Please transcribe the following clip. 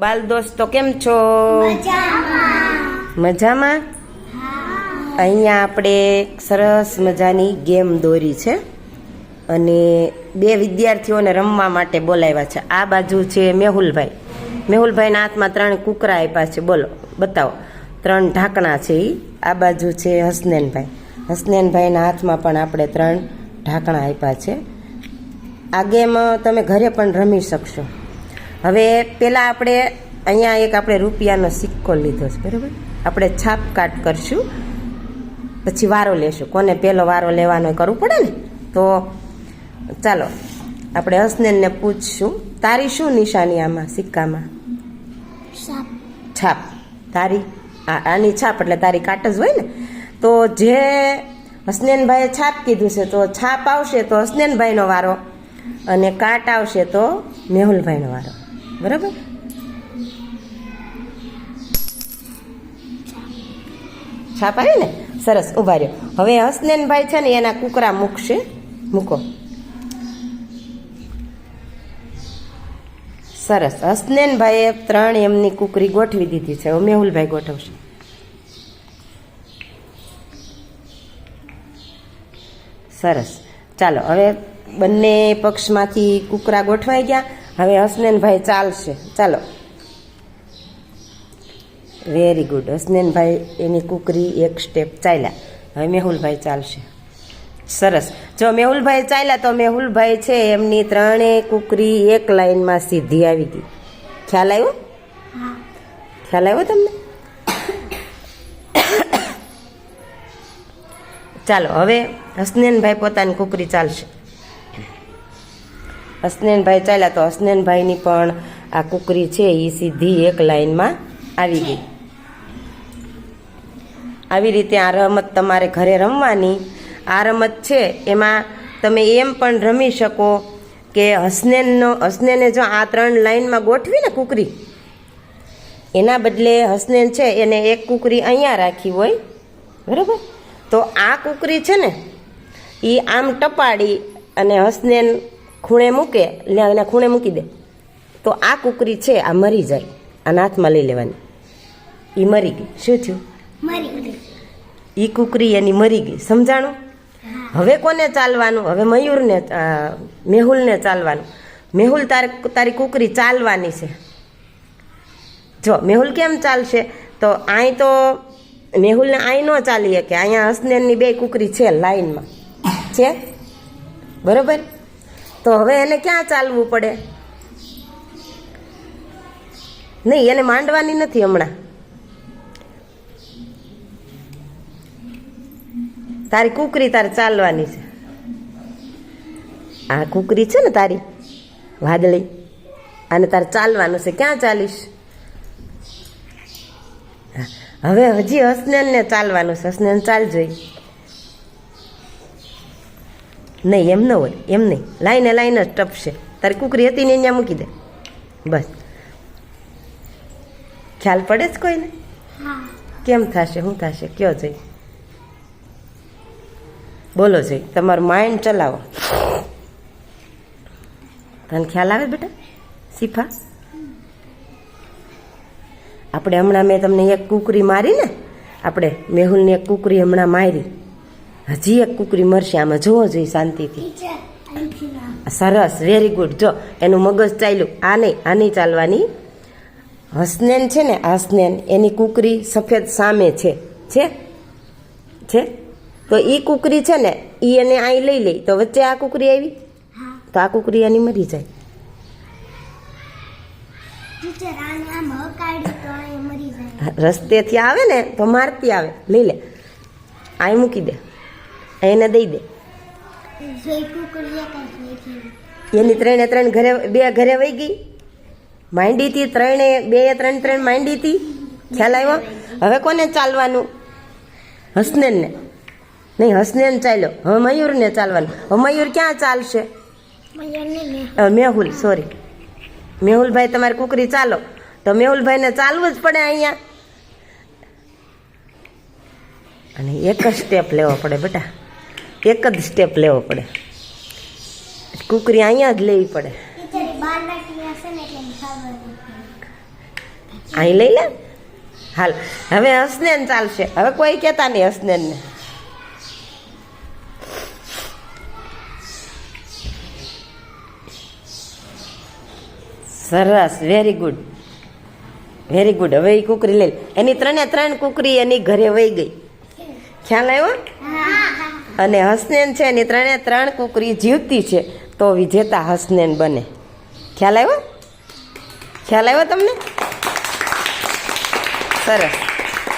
બાલ દોસ્તો કેમ છો? મજામાં? અહીંયા આપણે સરસ મજાની ગેમ દોરી છે. અને બે વિદ્યાર્થીઓને રમવા માટે બોલાવ્યા છે. આ બાજુ છે મેહુલભાઈ. મેહુલભાઈના હાથમાં ત્રણ કુકરા આપ્યા છે. બોલો, બતાવો. ત્રણ ઢાંકણા છે એ આ બાજુ છે હસનેનભાઈ. હસનેનભાઈના હાથમાં પણ આપણે ત્રણ ઢાંકણા આપ્યા છે. આ ગેમ તમે ઘરે પણ રમી શકશો. હવે પહેલાં આપણે અહીંયા એક આપણે રૂપિયાનો સિક્કો લીધો છે બરાબર? આપણે છાપ કાટ કરશું પછી વારો લેશું. કોને પહેલો વારો લેવાનો કરવું પડે ને? તો ચાલો આપણે હસનેનને પૂછશું તારી શું નિશાની આમાં સિક્કામાં? છાપ. તારી આ- આની છાપ એટલે તારી કાટ જ હોય ને? તો જે હસનેનભાઈએ છાપ કીધું છે તો છાપ આવશે તો હસનેનભાઈનો વારો અને કાટ આવશે તો મેહુલભાઈનો વારો. બરાબર? છાપ ને? સરસ ઊભા રહ્યો. હવે હસનેનભાઈ છે ને એના કુકરા મૂકશે. મૂકો. સરસ. હસનેનભાઈએ ત્રણ એમની કુકરી ગોઠવી દીધી છે. હવે મેહુલભાઈ ગોઠવશે. સરસ. ચાલો, હવે બંને પક્ષમાંથી કુકરા ગોઠવાઈ ગયા. હવે હસનેનભાઈ ચાલશે. ચાલો. વેરી ગુડ હસનેનભાઈ એની કુકરી એક સ્ટેપ ચાલ્યા. હવે મેહુલભાઈ ચાલશે. સરસ. જો મેહુલભાઈ ચાલ્યા તો મેહુલભાઈ છે એમની ત્રણેય કુકરી એક લાઈનમાં સીધી આવી ગઈ. ખ્યાલ આવ્યો? ખ્યાલ આવ્યો તમને? ચાલો હવે હસનેનભાઈ પોતાની કુકરી ચાલશે. હસનેનભાઈ ચાલ્યા તો હસનેનભાઈની પણ આ કુકરી છે એ સીધી એક લાઈનમાં આવી ગઈ. આવી રીતે આ રમત તમારે ઘરે રમવાની. આ રમત છે, એમાં તમે એમ પણ રમી શકો કે હસનેનનો, હસનેને જો આ ત્રણ લાઈનમાં ગોઠવી ને કુકરી, એના બદલે હસનેન છે એને એક કુકરી અહીંયા રાખી હોય, બરાબર? તો આ કુકરી છે ને એ આમ ટપાડી અને હસનેન ખૂણે મૂકે એટલે એના ખૂણે મૂકી દે. તો આ કુકરી છે આ મરી જાય આના હાથમાં લઈ લેવાની. એ મરી ગઈ. શું થયું? એ કુકરી એની મરી ગઈ. સમજાણું? હવે કોને ચાલવાનું? હવે મયુરને મેહુલને ચાલવાનું. મેહુલ તારે તારી કુકરી ચાલવાની છે. જો મેહુલ કેમ ચાલશે? તો અહીં તો મેહુલને અહીં ન ચાલી શકે અહીંયા હસનેનની બે કુકરી છે લાઈનમાં. છે? બરોબર? તો હવે એને ક્યાં ચાલવું પડે? નહીં, એને માંડવાની નથી હમણાં. તારી કુકરી તારે ચાલવાની છે. આ કુકરી છે ને તારી? વાદળી. અને તારે ચાલવાનું છે. ક્યાં ચાલીશ? હવે હજી હસનેનને ચાલવાનું છે. હસનેન ચાલ જોઈ નહીં એમ ન હોય એમ નહીં. લાઈને લાઈને જ ટપશે. તારી કુકરી હતી ને અહીંયા મૂકી દે. બસ. ખ્યાલ પડે જ કોઈને? કેમ થશે? શું થશે? કયો જોઈ? બોલો જોઈ. તમારું માઇન્ડ ચલાવો. તને ખ્યાલ આવે બેટા? સિફા આપણે હમણાં મેં તમને એક કુકરી મારી ને આપણે મેહુલની એક કુકરી હમણાં મારી. હજી એક કુકરી મરશે આમાં જોવો જોઈએ શાંતિથી. સરસ વેરી ગુડ જો એનું મગજ ચાલ્યું. આ નહીં આ નહીં ચાલવાની. હસનેન છે ને હસનેન. એની કુકરી સફેદ સામે છે. છે? છે? તો એ કુકરી છે ને એ એને અહીં લઈ લઈ તો વચ્ચે આ કુકરી આવી? તો આ કુકરી એની મરી જાય. રસ્તેથી આવે ને તો મારતી આવે. લઈ લે. અહીં મૂકી દે. એને દઈ દે. એની ત્રણે ત્રણ ઘરે, બે ઘરે વહી ગઈ. માંડી હતી ત્રણે, બે, ત્રણ ત્રણ માંડી હતી ખ્યાલ આવ્યો? હવે કોને ચાલવાનું? હસનેનને. નહીં, હસનેન ચાલ્યો. હવે મયુરને ચાલવાનું. હવે મયુર ક્યાં ચાલશે? મેહુલ સોરી મેહુલભાઈ, તમારી કુકરી ચાલો. તો મેહુલભાઈને ચાલવું જ પડે અહીંયા. અને એક જ સ્ટેપ લેવો પડે, બેટા. એક જ સ્ટેપ લેવો પડે કુકરી અહીંયા જ લેવી પડે ટીચર બાર નાખી હશે ને એટલે એને ખબર નથી અહીં લઈ લે હાલ હવે હસનેન ચાલશે હવે કોઈ કહેતા નહીં હસનેનને સરસ વેરી ગુડ વેરી ગુડ હવે એ કુકરી લઈ લે. એની ત્રણે ત્રણ કુકરી એની ઘરે વહી ગઈ ખ્યાલ આવ્યો અને હસનેન છે ને ત્રણે ત્રણ કુકરી જીવતી છે, તો વિજેતા હસનેન બને. ખ્યાલ આવ્યો? ખ્યાલ આવ્યો તમને? સરસ.